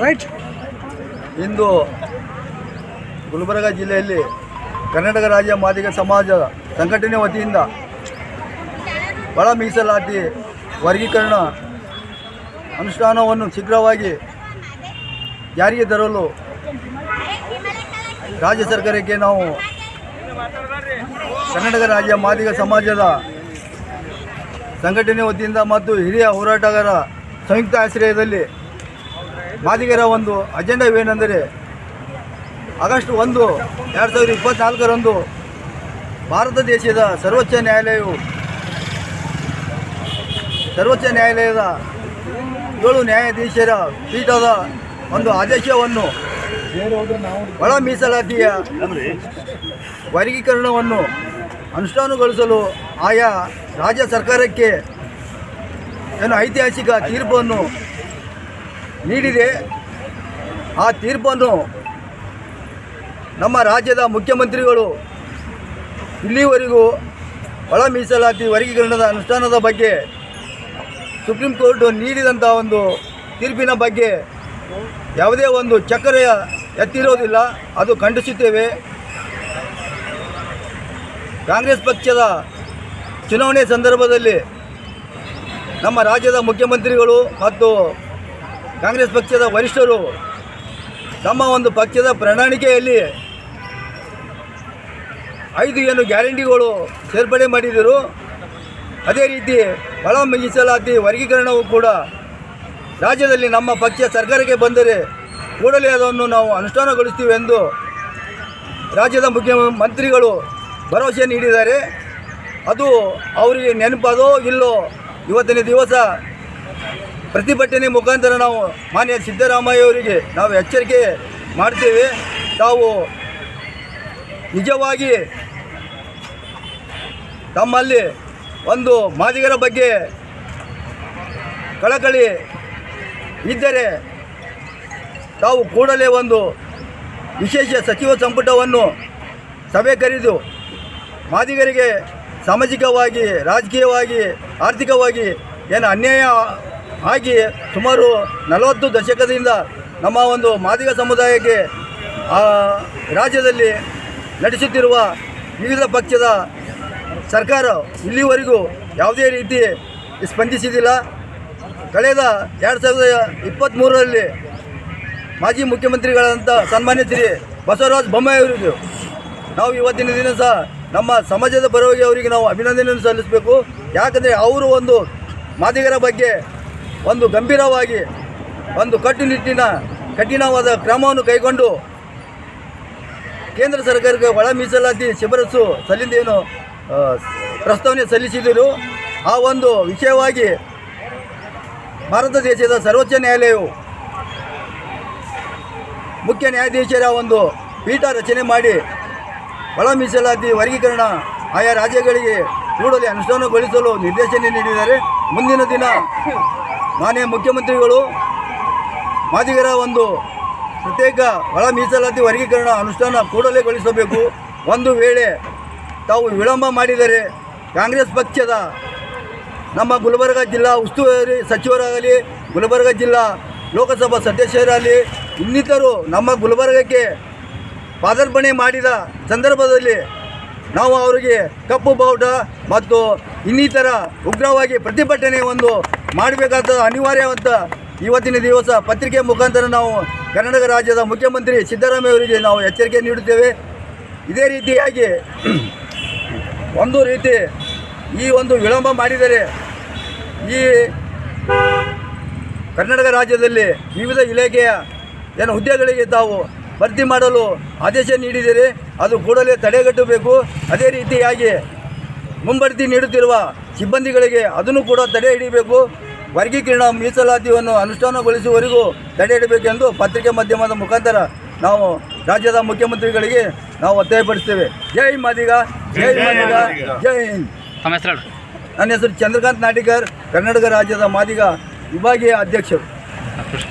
Right ಇಂದು ಗುಲ್ಬರ್ಗ ಜಿಲ್ಲೆಯಲ್ಲಿ ಕರ್ನಾಟಕ ರಾಜ್ಯ ಮಾದಿಗ ಸಮಾಜ ಸಂಘಟನೆ ವತಿಯಿಂದ ಒಳ ಮೀಸಲಾತಿ ವರ್ಗೀಕರಣ ಅನುಷ್ಠಾನವನ್ನು ಶೀಘ್ರವಾಗಿ ಜಾರಿಗೆ ತರಲು ರಾಜ್ಯ ಸರ್ಕಾರಕ್ಕೆ ನಾವು ಕರ್ನಾಟಕ ರಾಜ್ಯ ಮಾದಿಗ ಸಮಾಜದ ಸಂಘಟನೆ ವತಿಯಿಂದ ಮತ್ತು ಹಿರಿಯ ಹೋರಾಟಗಾರ ಸಂಯುಕ್ತ ಆಶ್ರಯದಲ್ಲಿ ಮಾದಿಗರ ಒಂದು ಅಜೆಂಡವೇನೆಂದರೆ ಆಗಸ್ಟ್ ಒಂದು ಎರಡು ಸಾವಿರದ ಇಪ್ಪತ್ತ್ನಾಲ್ಕರಂದು ಭಾರತ ದೇಶದ ಸರ್ವೋಚ್ಚ ನ್ಯಾಯಾಲಯವು ಸರ್ವೋಚ್ಚ ನ್ಯಾಯಾಲಯದ ಏಳು ನ್ಯಾಯಾಧೀಶರ ಪೀಠದ ಒಂದು ಆದೇಶವನ್ನು ಒಳ ಮೀಸಲಾತಿಯ ವರ್ಗೀಕರಣವನ್ನು ಅನುಷ್ಠಾನಗೊಳಿಸಲು ಆಯಾ ರಾಜ್ಯ ಸರ್ಕಾರಕ್ಕೆ ಏನು ಐತಿಹಾಸಿಕ ತೀರ್ಪನ್ನು ನೀಡಿದೆ. ಆ ತೀರ್ಪನ್ನು ನಮ್ಮ ರಾಜ್ಯದ ಮುಖ್ಯಮಂತ್ರಿಗಳು ಇಲ್ಲಿವರೆಗೂ ಒಳ ಮೀಸಲಾತಿ ವರ್ಗೀಕರಣದ ಅನುಷ್ಠಾನದ ಬಗ್ಗೆ ಸುಪ್ರೀಂ ಕೋರ್ಟ್ ನೀಡಿದಂಥ ಒಂದು ತೀರ್ಪಿನ ಬಗ್ಗೆ ಯಾವುದೇ ಒಂದು ಚಕ್ಕರೆಯ ಎತ್ತಿರೋದಿಲ್ಲ. ಅದು ಖಂಡಿಸುತ್ತೇವೆ. ಕಾಂಗ್ರೆಸ್ ಪಕ್ಷದ ಚುನಾವಣೆ ಸಂದರ್ಭದಲ್ಲಿ ನಮ್ಮ ರಾಜ್ಯದ ಮುಖ್ಯಮಂತ್ರಿಗಳು ಮತ್ತು ಕಾಂಗ್ರೆಸ್ ಪಕ್ಷದ ವರಿಷ್ಠರು ತಮ್ಮ ಒಂದು ಪಕ್ಷದ ಪ್ರಣಾಳಿಕೆಯಲ್ಲಿ ಐದು ಏನು ಗ್ಯಾರಂಟಿಗಳು ಸೇರ್ಪಡೆ ಮಾಡಿದರು ಅದೇ ರೀತಿ ಒಳ ಮೀಸಲಾತಿ ವರ್ಗೀಕರಣವು ಕೂಡ ರಾಜ್ಯದಲ್ಲಿ ನಮ್ಮ ಪಕ್ಷ ಸರ್ಕಾರಕ್ಕೆ ಬಂದರೆ ಕೂಡಲೇ ಅದನ್ನು ನಾವು ಅನುಷ್ಠಾನಗೊಳಿಸ್ತೀವಿ ಎಂದು ರಾಜ್ಯದ ಮುಖ್ಯಮಂತ್ರಿಗಳು ಭರವಸೆ ನೀಡಿದ್ದಾರೆ. ಅದು ಅವರಿಗೆ ನೆನಪದೋ ಇಲ್ಲೋ, ಇವತ್ತಿನ ದಿವಸ ಪ್ರತಿಭಟನೆ ಮುಖಾಂತರ ನಾವು ಮಾನ್ಯ ಸಿದ್ದರಾಮಯ್ಯ ಅವರಿಗೆ ನಾವು ಎಚ್ಚರಿಕೆ ಮಾಡ್ತೇವೆ. ತಾವು ನಿಜವಾಗಿ ತಮ್ಮಲ್ಲಿ ಒಂದು ಮಾದಿಗರ ಬಗ್ಗೆ ಕಳಕಳಿ ಇದ್ದರೆ ತಾವು ಕೂಡಲೇ ಒಂದು ವಿಶೇಷ ಸಚಿವ ಸಂಪುಟವನ್ನು ಸಭೆ ಕರೆದು ಮಾದಿಗರಿಗೆ ಸಾಮಾಜಿಕವಾಗಿ, ರಾಜಕೀಯವಾಗಿ, ಆರ್ಥಿಕವಾಗಿ ಏನು ಅನ್ಯಾಯ ಆಗಿ ಸುಮಾರು ನಲವತ್ತು ದಶಕದಿಂದ ನಮ್ಮ ಒಂದು ಮಾದಿಗ ಸಮುದಾಯಕ್ಕೆ ರಾಜ್ಯದಲ್ಲಿ ನಡೆಸುತ್ತಿರುವ ವಿವಿಧ ಪಕ್ಷದ ಸರ್ಕಾರ ಇಲ್ಲಿವರೆಗೂ ಯಾವುದೇ ರೀತಿ ಸ್ಪಂದಿಸಿದಿಲ್ಲ. ಕಳೆದ ಎರಡು ಸಾವಿರದ ಇಪ್ಪತ್ತ್ಮೂರರಲ್ಲಿ ಮಾಜಿ ಮುಖ್ಯಮಂತ್ರಿಗಳಂತ ಸನ್ಮಾನ್ಯ ಶ್ರೀ ಬಸವರಾಜ ಬೊಮ್ಮಾಯಿ ಅವರಿಗೂ ನಾವು ಇವತ್ತಿನ ದಿನ ಸಹ ನಮ್ಮ ಸಮಾಜದ ಪರವಾಗಿ ಅವರಿಗೆ ನಾವು ಅಭಿನಂದನೆಯನ್ನು ಸಲ್ಲಿಸಬೇಕು. ಯಾಕಂದರೆ ಅವರು ಒಂದು ಮಾದಿಗರ ಬಗ್ಗೆ ಒಂದು ಗಂಭೀರವಾಗಿ, ಒಂದು ಕಟ್ಟುನಿಟ್ಟಿನ, ಕಠಿಣವಾದ ಕ್ರಮವನ್ನು ಕೈಗೊಂಡು ಕೇಂದ್ರ ಸರ್ಕಾರಕ್ಕೆ ಒಳ ಮೀಸಲಾತಿ ಶಿಫಾರಸು ಸಲ್ಲಿಂದೇನು ಪ್ರಸ್ತಾವನೆ ಸಲ್ಲಿಸಿದರು ಆ ಒಂದು ವಿಷಯವಾಗಿ ಭಾರತ ದೇಶದ ಸರ್ವೋಚ್ಚ ನ್ಯಾಯಾಲಯವು ಮುಖ್ಯ ನ್ಯಾಯಾಧೀಶರ ಒಂದು ಪೀಠ ರಚನೆ ಮಾಡಿ ಒಳ ಮೀಸಲಾತಿ ವರ್ಗೀಕರಣ ಆಯಾ ರಾಜ್ಯಗಳಿಗೆ ಕೂಡಲೇ ಅನುಷ್ಠಾನಗೊಳಿಸಲು ನಿರ್ದೇಶನ ನೀಡಿದ್ದಾರೆ. ಮುಂದಿನ ದಿನ ಮಾನ್ಯ ಮುಖ್ಯಮಂತ್ರಿಗಳು, ಮಾದಿಗರ ಒಂದು ಪ್ರತ್ಯೇಕ ಒಳ ಮೀಸಲಾತಿ ವರ್ಗೀಕರಣ ಅನುಷ್ಠಾನ ಕೂಡಲೇಗೊಳಿಸಬೇಕು. ಒಂದು ವೇಳೆ ತಾವು ವಿಳಂಬ ಮಾಡಿದರೆ ಕಾಂಗ್ರೆಸ್ ಪಕ್ಷದ ನಮ್ಮ ಗುಲ್ಬರ್ಗ ಜಿಲ್ಲಾ ಉಸ್ತುವಾರಿ ಸಚಿವರಾಗಲಿ, ಗುಲ್ಬರ್ಗ ಜಿಲ್ಲಾ ಲೋಕಸಭಾ ಸದಸ್ಯರಾಗಲಿ, ಇನ್ನಿತರು ನಮ್ಮ ಗುಲ್ಬರ್ಗಕ್ಕೆ ಪಾದಾರ್ಪಣೆ ಮಾಡಿದ ಸಂದರ್ಭದಲ್ಲಿ ನಾವು ಅವರಿಗೆ ಕಪ್ಪು ಬಾವುಟ ಮತ್ತು ಇನ್ನಿತರ ಉಗ್ರವಾಗಿ ಪ್ರತಿಭಟನೆ ಒಂದು ಮಾಡಬೇಕಾದ ಅನಿವಾರ್ಯವಂತ ಇವತ್ತಿನ ದಿವಸ ಪತ್ರಿಕೆ ಮುಖಾಂತರ ನಾವು ಕರ್ನಾಟಕ ರಾಜ್ಯದ ಮುಖ್ಯಮಂತ್ರಿ ಸಿದ್ದರಾಮಯ್ಯ ಅವರಿಗೆ ನಾವು ಎಚ್ಚರಿಕೆ ನೀಡುತ್ತೇವೆ. ಇದೇ ರೀತಿಯಾಗಿ ಒಂದು ರೀತಿ ಈ ಒಂದು ವಿಳಂಬ ಮಾಡಿದರೆ ಈ ಕರ್ನಾಟಕ ರಾಜ್ಯದಲ್ಲಿ ವಿವಿಧ ಇಲಾಖೆಯ ಏನು ಹುದ್ದೆಗಳಿಗೆ ತಾವು ಭರ್ತಿ ಮಾಡಲು ಆದೇಶ ನೀಡಿದರೆ ಅದು ಕೂಡಲೇ ತಡೆಗಟ್ಟಬೇಕು. ಅದೇ ರೀತಿಯಾಗಿ ಮುಂಬಡ್ತಿ ನೀಡುತ್ತಿರುವ ಸಿಬ್ಬಂದಿಗಳಿಗೆ ಅದನ್ನು ಕೂಡ ತಡೆ ಹಿಡಿಬೇಕು. ವರ್ಗೀಕರಣ ಮೀಸಲಾತಿಯನ್ನು ಅನುಷ್ಠಾನಗೊಳಿಸುವವರೆಗೂ ತಡೆ ಇಡಬೇಕೆಂದು ಪತ್ರಿಕೆ ಮಾಧ್ಯಮದ ಮುಖಾಂತರ ನಾವು ರಾಜ್ಯದ ಮುಖ್ಯಮಂತ್ರಿಗಳಿಗೆ ನಾವು ಒತ್ತಾಯಪಡಿಸ್ತೇವೆ. ಜೈ ಮಾದಿಗ ಜೈ ಮಾದಿಗ ಜೈ ಹಿಂದ್. ನನ್ನ ಹೆಸರು ಚಂದ್ರಕಾಂತ್ ನಾಟಿಕರ್ ಕರ್ನಾಟಕ ರಾಜ್ಯದ ಮಾದಿಗ ವಿಭಾಗೀಯ ಅಧ್ಯಕ್ಷರು.